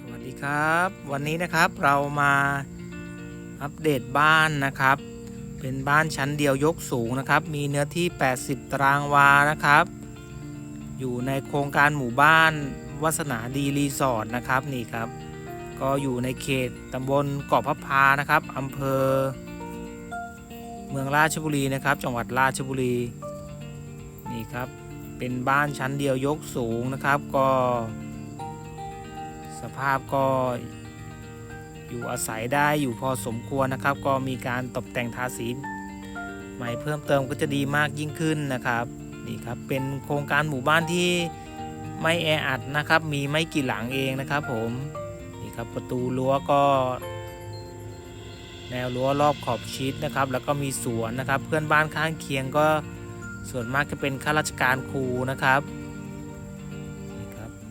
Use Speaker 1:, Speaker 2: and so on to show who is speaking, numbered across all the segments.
Speaker 1: สวัสดีครับ วันนี้นะครับเรามาอัปเดตบ้านนะครับ เป็นบ้านชั้นเดียวยกสูงนะครับ มีเนื้อที่ 80 ตารางวานะครับ อยู่ในโครงการหมู่บ้านวัสนาดีรีสอร์ทนะครับนี่ครับ ก็อยู่ในเขตตำบลเกาะพะพานะครับอำเภอ เมืองราชบุรีนะครับ จังหวัดราชบุรีนี่ครับเป็นบ้านชั้นเดียวยกสูงนะครับ ก็ สภาพก็อยู่อาศัยได้อยู่พอสมควรนะครับ ก็มีการตกแต่งทาสีใหม่เพิ่มเติมก็จะดีมากยิ่งขึ้นนะครับนี่ครับเป็นโครงการหมู่บ้านที่ไม่แออัดนะครับ มีไม่กี่หลังเองนะครับ ผมนี่ครับประตูรั้วก็แนวรั้วรอบขอบชิดนะครับ แล้วก็มีสวนนะครับ เพื่อนบ้านข้างเคียงก็ส่วนมากจะเป็นข้าราชการครูนะครับนี่ครับ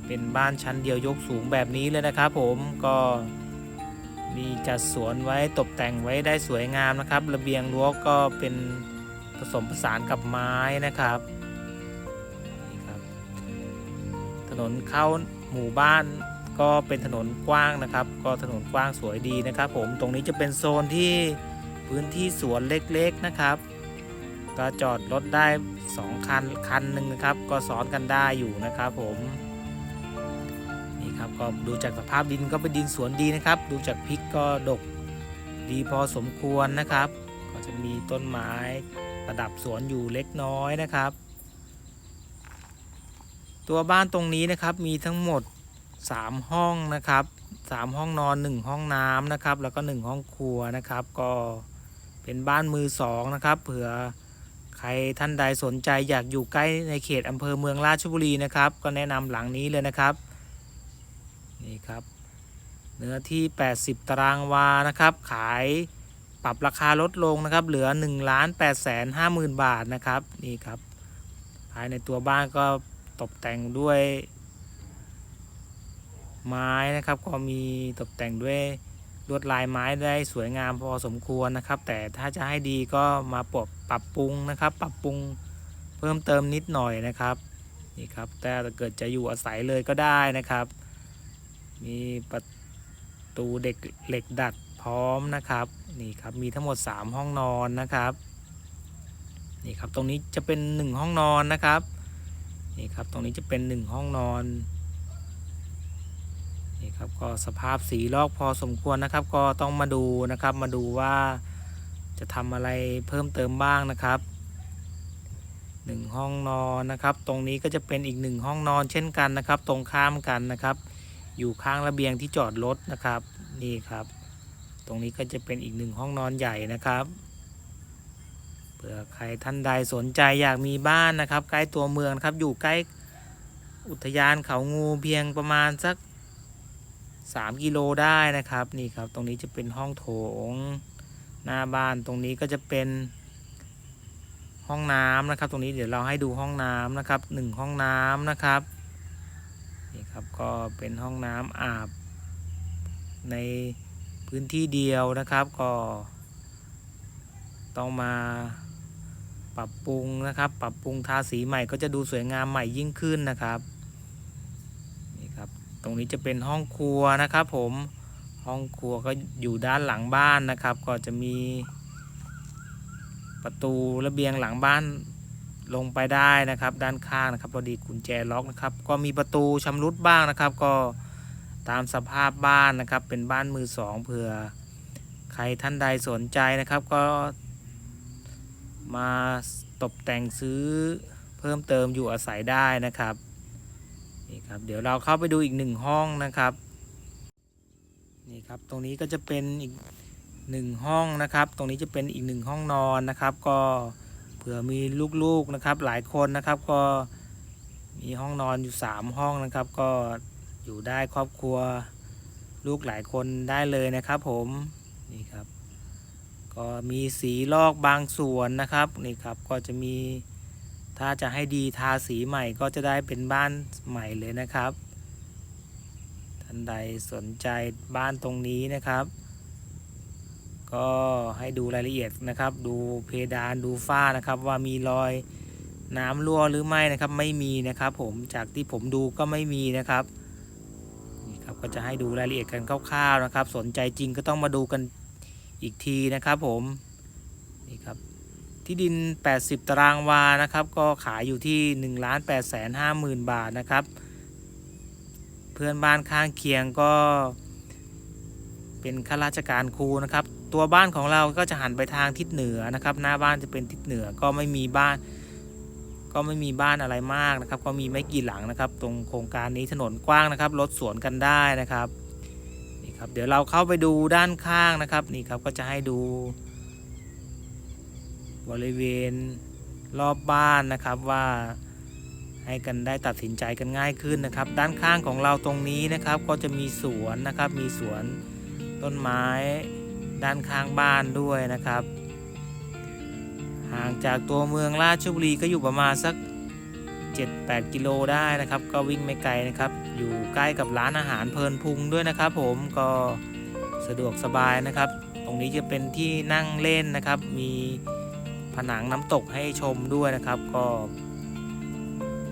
Speaker 1: เป็นบ้านชั้นเดียวยกสูงแบบนี้เลยนะครับผมก็มีจัดสวนไว้ตกแต่งไว้ได้สวยงามนะครับ ระเบียงรั้วก็เป็นผสมผสานกับไม้นะครับนี่ครับ ถนนเข้าหมู่บ้านก็เป็นถนนกว้างนะครับ ก็ถนนกว้างสวยดีนะครับ ผมตรงนี้จะเป็นโซนที่พื้นที่สวนเล็กๆนะครับ ก็จอดรถได้ 2 คันคันหนึ่งนะครับ ก็ซ้อนกันได้อยู่นะครับผม ครับก็ดูจากสภาพดินก็เป็นดินสวนดีนะครับ ดูจากพริกก็ดกดีพอสมควรนะครับ ก็จะมีต้นไม้ประดับสวนอยู่เล็กน้อยนะครับ ตัวบ้านตรงนี้นะครับมีทั้งหมด 3 ห้องนะครับ 3 ห้องนอน 1 ห้องน้ำนะครับ แล้วก็ 1 ห้องครัวนะครับ ก็เป็นบ้านมือสองนะครับ เผื่อใครท่านใดสนใจอยากอยู่ใกล้ในเขตอำเภอเมืองราชบุรีนะครับ ก็แนะนำหลังนี้เลยนะครับ นี่ครับเนื้อที่ 80 ตารางวานะครับ ขายปรับราคาลดลงนะครับ เหลือ1ล้าน8แสน5หมื่นบาทนะครับนี่ครับ ภายในตัวบ้านก็ตกแต่งด้วย ไม้นะครับ ก็มีตกแต่งด้วยลวดลายไม้ได้สวยงามพอสมควรนะครับ แต่ถ้าจะให้ดีก็มาปรับปรับปรุงนะครับ ปรับปรุงเพิ่มเติมนิดหน่อยนะครับนี่ครับแต่ถ้าเกิดจะอยู่อาศัยเลยก็ได้นะครับ มีประตูเด็กเหล็กดัดพร้อมนะครับนี่ครับมีทั้งหมด 3 ห้องนอนนะครับนี่ครับตรงนี้จะเป็น 1 ห้องนอนนะครับนี่ครับตรงนี้จะเป็น 1 ห้องนอนนี่ครับก็สภาพสีลอกพอสมควรนะครับ ก็ต้องมาดูนะครับมาดูว่าจะทำอะไรเพิ่มเติมบ้างนะครับหนึ่งห้องนอนนะครับ ตรงนี้ก็จะเป็นอีกหนึ่งห้องนอนเช่นกันนะครับ ตรงข้ามกันนะครับ อยู่ข้างระเบียงที่จอดรถนะครับ นี่ครับ ตรงนี้ก็จะเป็นอีกหนึ่งห้องนอนใหญ่นะครับเผื่อใครท่านใดสนใจอยากมีบ้านนะครับ ใกล้ตัวเมืองครับอยู่ใกล้อุทยานเขางูเพียงประมาณสัก 3 กิโลได้นะครับนี่ครับ ตรงนี้จะเป็นห้องโถงหน้าบ้านตรงนี้ก็จะเป็นห้องน้ำนะครับ ตรงนี้เดี๋ยวเราให้ดูห้องน้ำนะครับหนึ่งห้องน้ำนะครับ ครับก็เป็นห้องน้ำอาบ ในพื้นที่เดียวนะครับ ก็ ต้องมาปรับปรุงนะครับ ปรับปรุงทาสีใหม่ก็จะดูสวยงามใหม่ยิ่งขึ้นนะครับนี่ครับ ตรงนี้จะเป็นห้องครัวนะครับผมห้องครัวก็อยู่ด้านหลังบ้านนะครับ ก็จะมีประตูระเบียงหลังบ้าน ลงไปได้นะครับด้านข้างนะครับพอดีกุญแจล็อกนะครับ ก็มีประตูชำรุดบ้างนะครับ ก็ตามสภาพบ้านนะครับ เป็นบ้านมือสองเผื่อใครท่านใดสนใจนะครับ ก็มาตกแต่งซื้อเพิ่มเติมอยู่อาศัยได้นะครับนี่ครับ เดี๋ยวเราเข้าไปดูอีกหนึ่งห้องนะครับนี่ครับตรงนี้ก็จะเป็นอีกหนึ่งห้องนะครับ ตรงนี้จะเป็นอีกหนึ่งห้องนอนนะครับ ก็ เผื่อมีลูกๆนะครับ หลายคนนะครับก็มีห้องนอนอยู่สามห้องนะครับ ก็อยู่ได้ครอบครัวลูกหลายคนได้เลยนะครับ ผมนี่ครับ ก็มีสีลอกบางส่วนนะครับนี่ครับก็จะมีถ้าจะให้ดีทาสีใหม่ก็จะได้เป็นบ้านใหม่เลยนะครับ ท่านใดสนใจบ้านตรงนี้นะครับ ก็ให้ดูรายละเอียดนะครับ ดูเพดานดูฝ้านะครับ ว่ามีรอยน้ำรั่วหรือไม่นะครับ ไม่มีนะครับ ผมจากที่ผมดูก็ไม่มีนะครับนี่ครับก็จะให้ดูรายละเอียดกันคร่าวๆนะครับ สนใจจริงก็ต้องมาดูกันอีกทีนะครับ ผมนี่ครับที่ดิน 80 ตารางวานะครับ ก็ขายอยู่ที่1ล้าน8 5 0 0 0 0 บาทนะครับ เพื่อนบ้านข้างเคียงก็เป็นข้าราชการครูนะครับ ตัวบ้านของเราก็จะหันไปทางทิศเหนือนะครับ หน้าบ้านจะเป็นทิศเหนือก็ไม่มีบ้าน ก็ไม่มีบ้านอะไรมากนะครับ ก็มีไม่กี่หลังนะครับ ตรงโครงการนี้ถนนกว้างนะครับรถสวนกันได้นะครับนี่ครับ เดี๋ยวเราเข้าไปดูด้านข้างนะครับนี่ครับก็จะให้ดู บริเวณรอบบ้านนะครับว่าให้กันได้ตัดสินใจกันง่ายขึ้นนะครับ ด้านข้างของเราตรงนี้นะครับ ก็จะมีสวนนะครับ มีสวนต้นไม้ ด้านข้างบ้านด้วยนะครับ ห่างจากตัวเมืองราชบุรีก็อยู่ประมาณสัก 7-8 กิโลได้นะครับ ก็วิ่งไม่ไกลนะครับ อยู่ใกล้กับร้านอาหารเพลินพุงด้วยนะครับ ผมก็สะดวกสบายนะครับ ตรงนี้จะเป็นที่นั่งเล่นนะครับ มีผนังน้ำตกให้ชมด้วยนะครับ ก็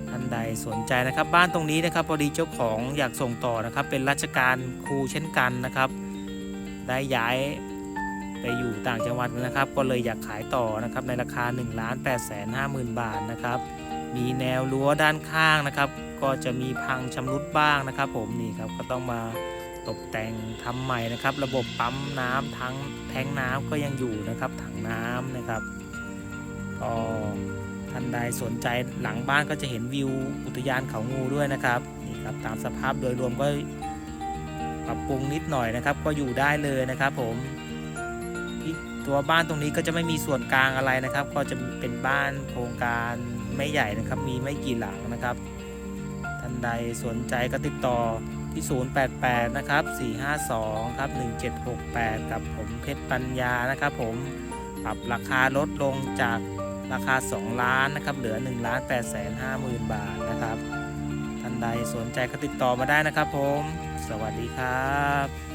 Speaker 1: ท่านใดสนใจนะครับ บ้านตรงนี้นะครับพอดีเจ้าของอยากส่งต่อนะครับ เป็นราชการครูเช่นกันนะครับ ได้ย้าย ไปอยู่ต่างจังหวัดนะครับ ก็เลยอยากขายต่อนะครับในราคา1 8 5 0 0 0 0บาทนะครับ มีแนวรั้วด้านข้างนะครับ ก็จะมีพังชำรุดบ้างนะครับ ผมนี่ครับก็ต้องมาตกแต่งทำใหม่นะครับ ระบบปั๊มน้ำทั้งแทงน้ำก็ยังอยู่นะครับถังน้ำนะครับก็ท่านใดสนใจหลังบ้านก็จะเห็นวิวอุทยานเขางูด้วยนะครับนี่ครับตามสภาพโดยรวมก็ปรับปรุงนิดหน่อยนะครับ ก็อยู่ได้เลยนะครับผม ตัวบ้านตรงนี้ก็จะไม่มีส่วนกลางอะไรนะครับ ก็จะเป็นบ้านโครงการไม่ใหญ่นะครับ มีไม่กี่หลังนะครับ ท่านใดสนใจก็ติดต่อที่ 088 นะครับ 452 ครับ 1768 กับผมเพชรปัญญานะครับผมปรับราคาลดลงจากราคา 2 ล้านนะครับ เหลือ1ล้าน8 5 0 0 0 0 บาทนะครับ ท่านใดสนใจก็ติดต่อมาได้นะครับผม สวัสดีครับ